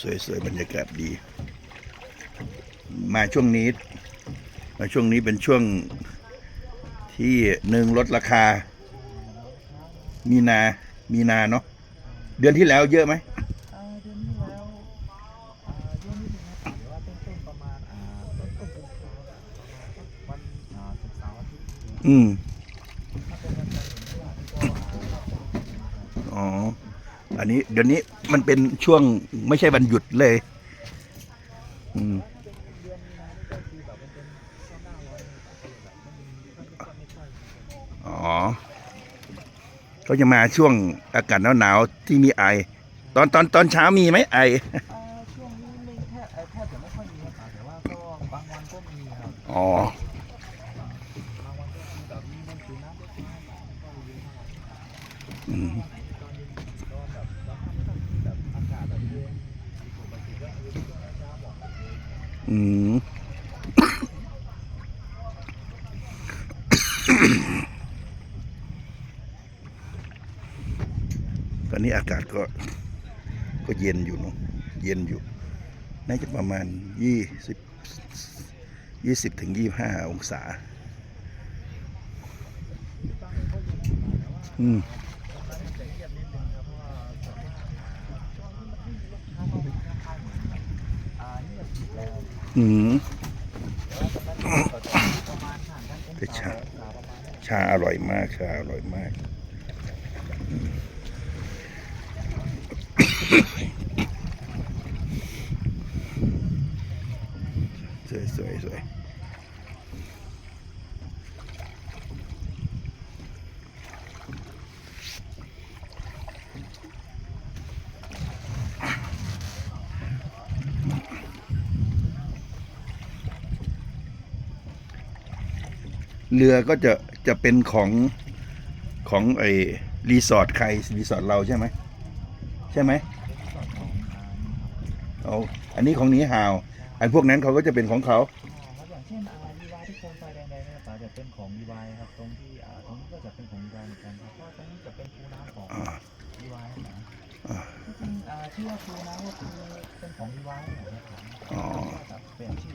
สวยๆบรรยากาศดี มาช่วงนี้ มาช่วงนี้เป็นช่วงที่หนึ่งลดราคา มีนา มีนาเนาะเดือนที่แล้วเยอะไหมอ่าเดือนที่แล้วอ่าเยอะนิดนึงนะครับแต่ว่าต้นต้นๆประมาณอ่าต้นต้นๆกุมภาพันธ์ประมาณวันอ่าศุกร์เสาร์อาทิตย์อืมถ้าเป็นวันจันทร์ถึงพฤหัสก็อ่า อ๋อ อันนี้เดี๋ยวนี้มันเป็นช่วงไม่ใช่วันหยุดเลย อืมเดือนมีนานี่ก็คือแบบมันเป็นช่วงหน้าร้อนเลยแบบไม่มีไม่ค่อยไม่ค่อยอ๋อเขาจะมาช่วงอากาศหนาวๆที่มีไอ ตอนตอนตอนเช้ามีไหมไออ่าช่วงนี้ไม่แทบเอ่อแทบจะไม่ค่อยมีครับแต่ว่าก็บางวันก็มีครับอ๋อ บางวันก็คือแบบมีมันคือน้ำเล็กน้อยก็เยอะมากอืม ตอนเย็นก็แบบบางครั้งก็คือแบบอากาศแบบเย็นปกติก็คือช่วงเช้าบอก อืมตอนนี้อากาศก็ก็เย็นอยู่เนอะเย็นอยู่ น่าจะประมาณยี่สิบยี่สิบถึงยี่ห้าองศา อืม อืมแต่ชา ชาอร่อยมาก ชาอร่อยมาก สวยสวยสวย เรือก็จะจะเป็นของของไอรีสอร์ทใครรีสอร์ทเราใช่ไหมใช่ไหมส่วนขาเอาอันนี้ของนีห่าวอันพวกนั้นเขาก็จะเป็นของเขาครับอย่างเช่นอ่าวีวายที่โคมไฟแดงๆเนี่ยครับจะเป็นของวีวายครับตรงที่อ่าตรงนี้ก็จะเป็นของวีวายเหมือนกันครับเพราะตรงนี้จะเป็นคูน้ำของอ่าวีวายนะอ่าที่จริงอ่าที่ว่าคูน้ำก็คือเป็นของวีวายนะครับอ๋อก็จะเป็นชื่อ